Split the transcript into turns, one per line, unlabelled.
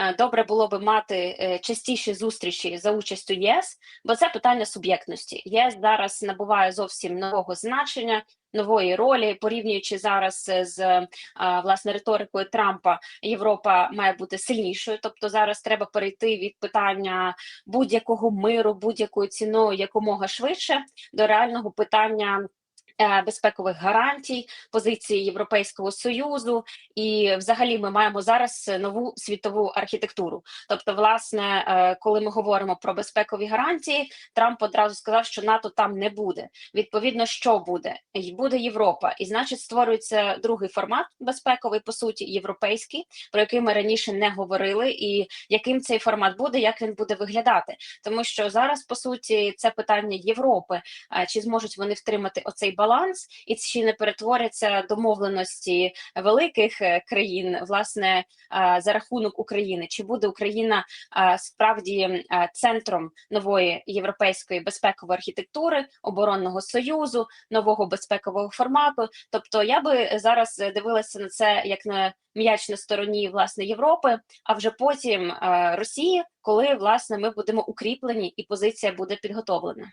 е, добре було би мати е, частіші зустрічі за участю ЄС, бо це питання суб'єктності. ЄС зараз набуває зовсім нового значення. Нової ролі, порівнюючи зараз е, з власне риторикою Трампа, Європа має бути сильнішою. Тобто зараз треба перейти від питання будь-якого миру, будь-якою ціною якомога швидше до реального питання. Е, Безпекових гарантій, позиції Європейського союзу, і взагалі ми маємо зараз нову світову архітектуру. Тобто, власне, е, коли ми говоримо про безпекові гарантії, Трамп одразу сказав, що НАТО там не буде. Відповідно, що буде? Й- Буде Європа, і значить створюється другий формат безпековий, по суті, європейський, про який ми раніше не говорили, і яким цей формат буде, як він буде виглядати, тому що зараз по суті це питання Європи. Чи зможуть вони втримати оцей баланс, і чи не перетворяться домовленості великих е, країн, власне, за рахунок України? Чи буде Україна справді центром нової європейської безпекової архітектури, оборонного союзу, нового безпекового формату? Тобто, я би зараз дивилася на це як на м'яч на стороні власне Європи, а вже потім Росії, коли власне ми будемо укріплені і позиція буде підготовлена.